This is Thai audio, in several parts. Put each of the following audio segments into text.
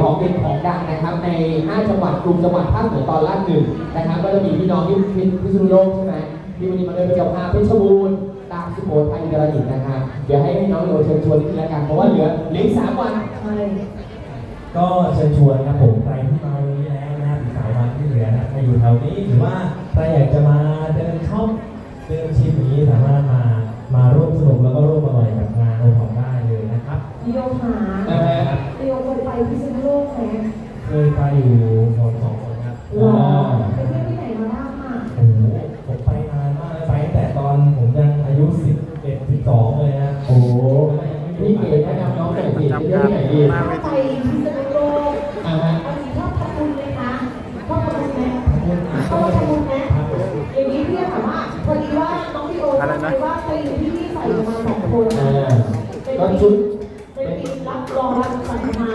ของเป็นของดังนะครับใน 5 จังหวัดกลุ่มจังหวัดภาคเหนือตอนล่างหนึ่งนะครับก็จะมีพี่น้องที่พิพิษณุโลกใช่ไหมที่วันนี้มาเดินเป็นเจ้าภาพเพชรบูรณ์ตากสุโขทัยอุตรดิตถ์นะครับเดี๋ยวให้พี่น้องโยเชิญชวนนิดนึงแล้วกันเพราะว่าเหลือเหลืออีกสามวันใช่ก็เชิญชวนครับผมใครที่มาวันนี้แล้วนะครับอีกสามวันที่เหลือนะครับใครอยู่แถวนี้หรือว่าใครอยากจะมาเดินช็อปเดินชิมอย่างนี้สามารถมามาร่วมสนุกแล้วก็ร่วมอร่อยกับงานโอท็อปได้เลยนะครับดิโอหา พิษณุโลกไหมเคยไปอยู่สองสองคนครับหรอไปเที่ยวที่ไหนมาบ้างอะโอ้โหผมไปนานมากเลยไปตั้งแต่ตอนผมยังอายุสิบเอ็ดสิบสองเลยนะโอ้โหพี่เก๋แนะนำน้องหน่อยสิจะเที่ยวที่ไหนดีถ้าไปพิษณุ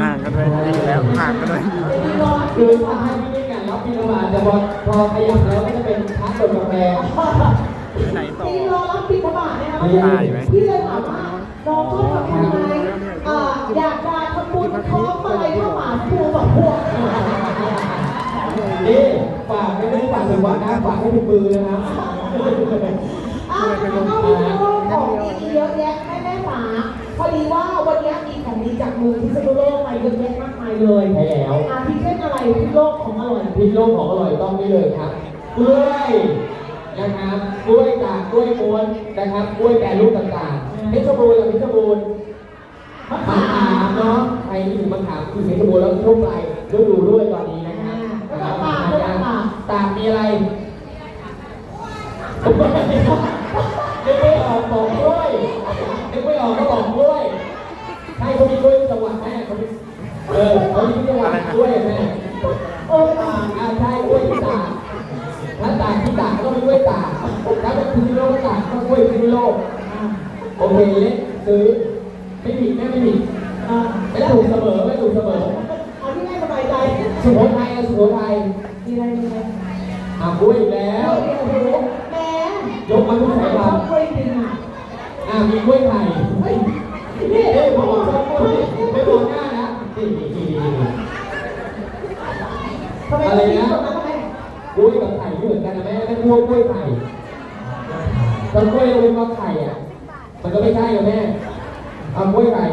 ห่างกันด้วยดีแล้วห่างกันด้วยเป็นปีรอคือทำให้ไม่ได้การรับบิณฑบาตแต่พอพอขยับแล้วก็จะเป็นพัดกดกาแฟไปไหนต่อรอรับปิดบาเนี่ยนะพี่เลยถามว่าน้องชอบทำบุญไหมอ่าอยากจะทำบุญคล้องมาลัยข้าหมาพวงสองพวงนี่ฝากไม่ได้ฝากถึงวันหน้าฝากให้ถึงมือนะครับอ่าแล้วก็มีของดีๆเยอะแยะแม่แม่ๆจ๋า พอดีว่าวันนี้มีของดีจากเมืองพิษณุโลกมาเยอะแยะมากมายเลยใช่แล้วอาทิเช่นอะไรพิษณุโลกของอร่อยพิษโลกของอร่อยต้องนี่เลยครับกล้วยนะครับกล้วยตากกล้วยม้วนนะครับกล้วยแปรรูปต่างๆเพชรบูรณ์และเพชรบูรณ์มะขามเนาะใครที่อยู่มะขามคือเพชรบูรณ์แล้วช่วงปลายฤดูด้วยตอนนี้นะครับตากมีอะไรนึก ไม่ออกบอกกล้วยนึกไม่ออกก็บอกกล้วยใช่เขามีกล้วยจังหวัดแม่เขามีเออเขามีจังหวัดกล้วยแม่เออตากอ่าใช่กล้วยที่ตากถ้าตากที่ตากก็เป็นกล้วยตากถ้าเป็นพิซซิโลกตากก็กล้วยพิซซิโลกโอเคเล็กซื้อไม่ผิดแม่ไม่ผิดอ่าไม่ถูกเสมอไม่ถูกเสมอเอาที่แม่สบายใจสุโขทัยอะสุโขทัยมีอะไรมีอะไรอะกล้วยอีกแล้วโอ้โหแม่ ยกมาทุกสายพัอนธุ์กล้วยจริงอะอะมีกล้วยไข่เฮ้ยเอ้ยผมบอกชอบกล้วยไม่มองหน้านะนี่นี่นี่นี่ทำไมนตรนั้นทำไมกล้วยกับไข่ไม่เหมือนกันนะแม่แม่กล้วยกล้วยไข่ตอนกล้วยเราเป็นว่าไข่อะ มันก็ไม่ใช่กับแม่เอากล้วยไข่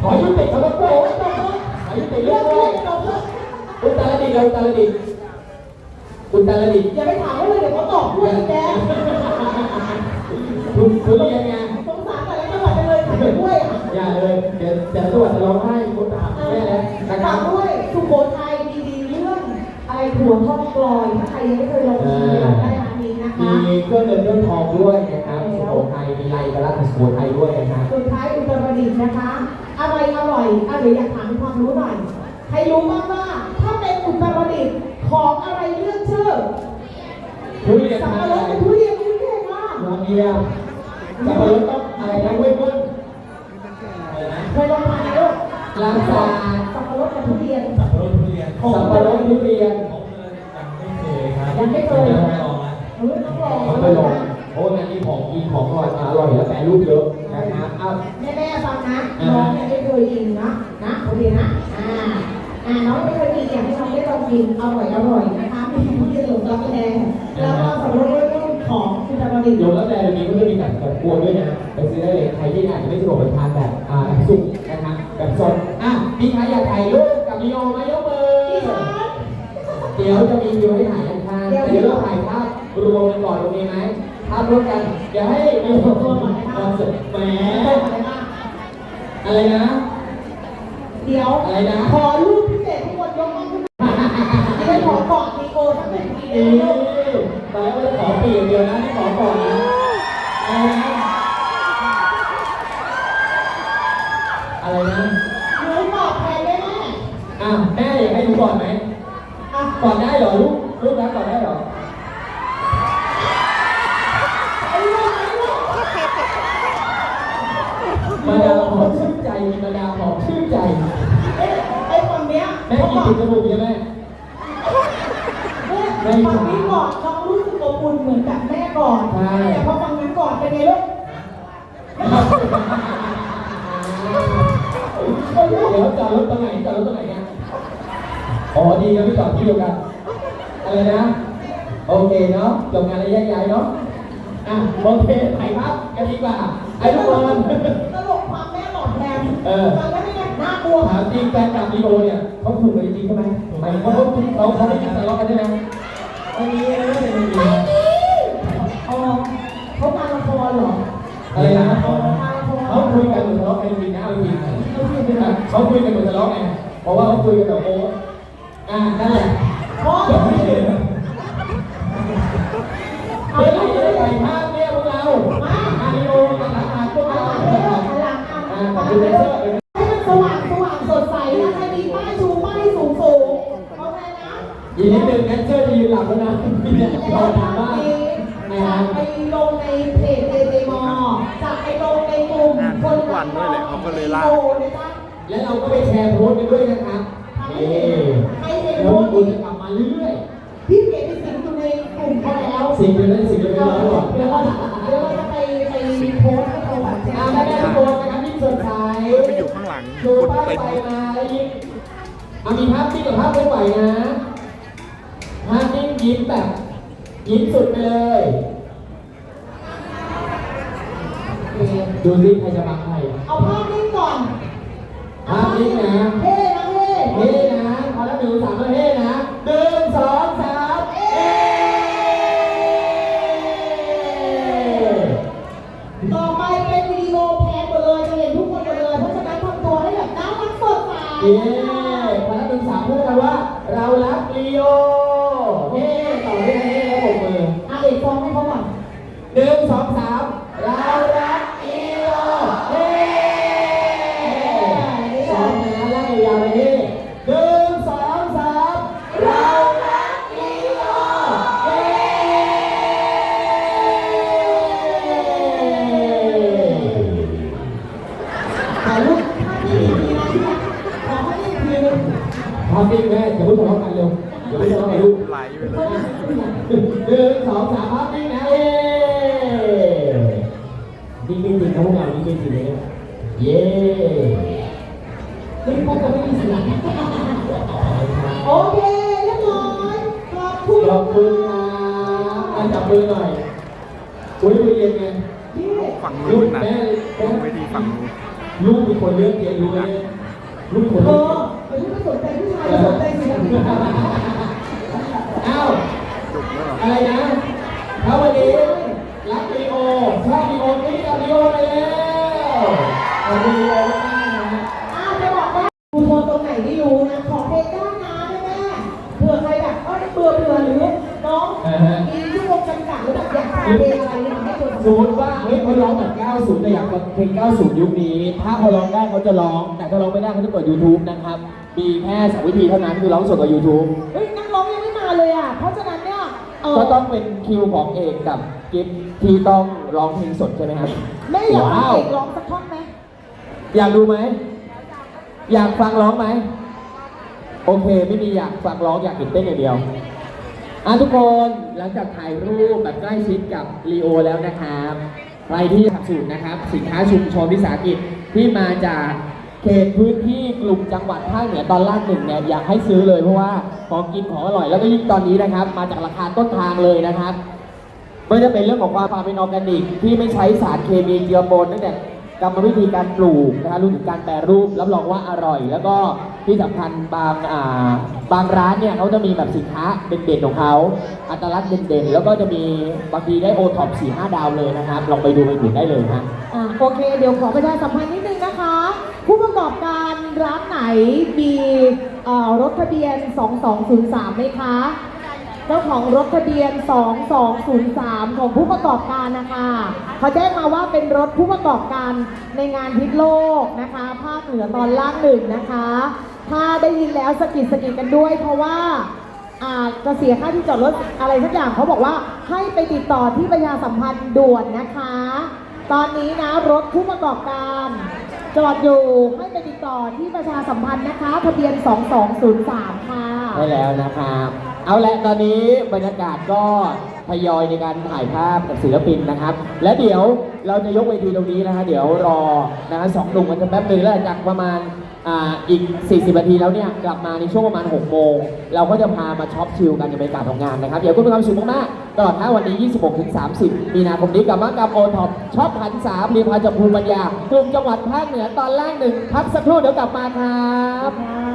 ขอยุติคำว่าโกงขอยุติเรื่องกล้วยอุตรดิตถ์เราอุตรดิตถ์อุตรดิตถ์อย่าไปถามเขาเลยเดี๋ยวเขาตอบกล้วยแก คุณคุณเรียนไงสงสารแต่ละจังหวัดไปเลยขายกล้วยอะอย่าเลยเดี๋ยวเดี๋ยวจังหวัดจะร้องไห้คุณถามแม่แล้วนะคฝารับกด้วยสุโขทัยมีดีเรื่องอะไรถั่วทอดกลอยถ้าใครยังไม่เคยลองชิมลองได้ร้านนี้นะคะ มีเครื่องเงินเครื่องทองด้วยนะครับสุโขทัยมีลายกระลาษสุโขทัยด้วยนะครับสุดท้ายอุตรดิตถ์นะคะ อะไรอร่อยอะเดี๋ยวอยากถามความรู้หน่อย ใครรู้บ้างว่า ถ้าเป็นอุตรดิตถ์ของอะไรเลือกชื่อทุเรียนสับทาปะนรอะไรดกับทุเรียนนี่เก่งมาก น้องเมีย สับปะรดต้องอะไรนะเว้ยกุ้นอะไรนะเคยลองทานไหมลูกล้างจานสับปะรดกับทุเรียน สับปะรดทุเรียนสับปะรดทุเรียนผมเลยยังไม่เคยครับยังไม่เคยยังไม่ลองนะเออต้องลองเขาไปลองโอ้งานนี้ของกินของอร่อยอร่อยแล้วแปรรูปเยอะนะครับเอาแม่แม่ๆฟังนะน้องเนี่ยไม่เคยกินนะนะโอเคนะอ่าอ่าน้องไม่เคยกินอยากให้น้องได้ลองกินอร่อยอร่อยนะคะมีทุเรียนหลงรักแดงแล้วก็สับปะรดรุ่นของ อุตรดิตถ์โยมแล้วแต่เดี๋ยวนี้ก็จะมีแบบแบบกวนด้วยนะไปซื้อได้เลยใครที่อาจจะไม่สะดวกไปทานแบบอ่าแบบสุกนะครับแบบสดอะมีใครอยากถ่ายรูปกับมีโอไหมยกมือดิฉันเดี๋ยวจะมีวิวให้ถ่ายข้างๆเดี๋แต่ยวเดี๋ยวเราถ่ายภาพรวมกันก่อนโอเคไหมภาพร่วมกันเดี๋ยวให้มีโอตัวหน่อยนะครับแหมอะไรบ้างอะไรนะ เดี๋ยวอะไรนะขอรูปพิเศษทุกคนยกมือขึ้นมาดิฉันขอเกาะมีโอสักหนึ่งทีนี่เดียว ตอนแรกว่าจะขอปีอย่างเดียวนะนี่ขอก่อนนะอะไรนะอะไรนะหนูตอบแทนได้ไหมอะแม่อยากให้หนูก่อนไหมอะก่อนได้เหรอลูกลูกรักก่อนได้เหรอไอ้ลูกไอ้ลูกมาดามหอมชื่นใจมาดามหอมชื่นใจไอ้ไอ้ฝั่งเนี้ยแม่เขากินบอกติดจมูกใช่ไหมแม่ฝั่งนี้ก่อนน้องรู้สึก บอุ่นเหมือนกับแม่ก่อนแต่พอฝั่งนั้นก่อนเป็นไงลูกโอ้ยเดี๋ยวจอดรถตรงไหนจอดรถตรงไหนเนี่ยอ๋อดีนะไม่จอดที่เดียวกันอะไรนะ โอเคเนาะจบงานแล้วแยกย้ายเนาะอะโอเคถ่ายภาพกันดีกว่าไอ้ทุกคนตลกความแม่หลอดแทนเออ ฟังแล้วไม่ไงน่ากลัว ถามจริงแฟนคลับลีโอเนี่ยเขาถูกกันจริงๆใช่ไหมหมายถึงว่าเขาเขาเขาไม่มีทะเลาะกันใช่ไหมวันนี้นะไม่มี อะไรนะมาเขาคุยกันเหมือนทะเลาะกันจริงนะเอาจริงเขาคุยกันเหมือนทะเลาะไงเพราะว่าเขาคุยกันแบบโอ้อ่านั่นแหละพ่อก็ไม่เห็นเมื่อไร่จะได้ถ่ายภาพเนี่ยพวกเราอาริโอกับหลานพวกเราอ่าขอบคุณเลเซอร์ให้มันสว่างสว่างสดใสนะใครมีป้ายชูป้ายสูงสูงเขาไงนะอีกนิดนึงแดนเซอร์จะยืนหลับแล้วนะมีแต่รอถามว่านะจาฮะไปลงในเพเจเจมอจากไปลงในกลุ่ม งาน ทุกวันด้วยแหละเขาก็เลยลากโอ้นะจ๊ะและเราก็ไปแชร์โพสต์กันด้วยนะครับนี่ให้เห็นแล้วโพสมีต์บุญจะกลับมาเรื่อยพี่เก๋ไปสิงอยู่ในกลุ่มเขาแล้วๆสิ่งเดียวนั้นสิ่งเดียวกันร้อยก่อนเดี๋ยวเราเดี๋ยวเราจะไปไปโพสต์ให้เขาแบบอ่าแม่แม่ทุกคนนะครับยิ่งสดใสไปอยู่ข้างหลังดูคนภาพเต็มไปมาแล้วยิ่งอะมีภาพนิ่งกับภาพเคลื่อนไหวนะภาพนิ่งยิ้มแบบยิ้มสุดไปเลยดูสิใครจะมาใคร เอาภาพนิ่งก่อน ภาพ นิ่งนะเท่นะเท่เฮ้นะพอแล้วหนึ่งสามแล้วเฮ้นะหนึ่งสองสามเฮ้ต่อไปเป็นวิดีโอแพนหมดเลยจะเห็นทุกคนหมดเลยเพราะฉะนั้นทำตัวให้แบบน่ารักสดใสเย้พอแล้วหนึ่งสามพูดกันว่าเรารักลีโอเฮ้ต่อด้วยนะเฮ้แล้วปรบมืออาเอกฟองให้เขาก่อนหนึ่งสองสาม พร้อมดิ้งแม่อย่าเพิ่งทะเลาะกันเร็วอย่าเพิ่งทะเลาะกันลูกไหลไปเลเขายจะหนึ่งสองสามพร้อมดิ้งนะเย้ดิ้งดิ้งจริงครับพวกเราดิ้งดิ้งจริงเลยเย้ไม่พบกันไม่มีเสียงโอเคเรียบร้อยขอบคุณขอบคุณครับมาจับมือหน่อยอุ้ยดูเย็นไงพี่ฝั่งลูนู้กนนะแม่เวทีฝั่งนู้นลูกมีคนเลือกเรียนรู้ไหมลูกคนเอเลือก ใจสิ่งอื่นอ้าอะไรนะถ้าวันนี้รักลีโอชอบลีโอนี่กับลีโอไปแล้วขอบคุณลีโอมากๆนะ อ้าวจะบอกว่าดูโมตรงไหนไม่รู้นะ ขอเพลงด้านน้ำได้แม่เผื่อใครแบบเอ้ยเบื่อเบื่อหรือน้องมีชั่วโมงจำกัดหรือแบบอยากฟังเพลงอะไรเนี่ยให้ตัวสมมติว่าเฮ้ยเขาร้องแบบ 90แต่อยากฟังเพลง 90 ยุคนี้ ถ้าเขาร้องได้เขาจะร้อง แต่ถ้าร้องไม่ได้เขาจะเปิด YouTube นะครับ มีแค่สองวิธีเท่านั้นคือร้องสดกับ YouTube เฮ้ยนักร้องยังไม่มาเลยอะ เพราะฉะนั้นเนี่ยเออก็ต้องเป็นคิวของเอกกับกิฟที่ต้องร้องเพลงสดใช่ไหมครับแม่อยากฟังว้าวเด็กร้องสักท่อนไหมอยากดูไหม อยากฟังร้องไหม โอเค ไม่มีอยากฟังร้องอยากเห็นเต้นอย่างเดียวอะทุกคนหลังจากถ่ายรูปแบบใกล้ชิดกับลีโอแล้วนะครับใครที่สนับสนุนนะครับ สินค้าชุมชนวิสาหกิจที่มาจาก เขตพื้นที่กลุ่มจังหวัดภาคเหนือตอนล่างหนึ่งเนี่ยอยากให้ซื้อเลยเพราะว่าของกินของอร่อยแล้วก็ยิ่งตอนนี้นะครับ มาจากราคาต้นทางเลยนะครับไม่ว่าจะเป็นเรื่องของความเป็นออร์แกนิก ที่ไม่ใช้สารเคมีเจือปนตั้งแต่กรรมวิธีการปลูกนะครับรวมถึงการแปรรูปรับรองว่าอร่อย แล้วก็ที่สำคัญบางอ่าบางร้านเนี่ยเขาจะมีแบบสินค้าเด่นๆของเขาอัตลักษณ์เด่นๆ แล้วก็จะมีบางทีได้โอท็อปสี่ห้าดาวเลยนะครับ ลองไปดูไปดูได้เลยฮะอะโอเค เดี๋ยวขอประชาสัมพันธ์นิดนึงนะคะ ผู้ประกอบการร้านไหนมีรถทะเบียน 2203 ไหมคะ เจ้าของรถทะเบียน 2203 ของผู้ประกอบการนะคะ เขาแจ้งมาว่าเป็นรถผู้ประกอบการในงานพิษโลกนะคะ ภาคเหนือตอนล่างหนึ่งนะคะ ถ้าได้ยินแล้วสะกิดสะกิดกันด้วย เพราะว่าอ่าจะเสียค่าที่จอดรถอะไรสักอย่างเขาบอกว่าให้ไปติดต่อที่ประชาสัมพันธ์ด่วนนะคะ ตอนนี้นะรถผู้ประกอบการ จอดอยู่ให้ไปติดต่อที่ประชาสัมพันธ์นะคะทะเบียน 2203 ค่ะ ได้แล้วนะครับเอาละตอนนี้บรรยากาศก็ทยอยในการถ่ายภาพกับศิลปินนะครับ และเดี๋ยวเราจะยกเวทีตรงนี้นะฮะเดี๋ยวรอนะฮะสองหนุ่มกันจะแป๊บหนึงแล้วจากประมาณ อ่าอีก 40นาทีแล้วเนี่ยกลับมาในช่วงประมาณ 6 โมง เราก็จะพามาช็อปชิลกันในบรรยากาศของงานนะครับ เดี๋ยวคุณมีความสุขมากๆตลอดทั้งวันนี้ 26-30 มีนาคมนี้กับมากับโอท็อปช็อปหันสามรีพาจากภูมิปัญญากลุ่มจังหวัดภาคเหนือตอนล่างหนึ่งพักสักครู่เดี๋ยวกลับมาครับ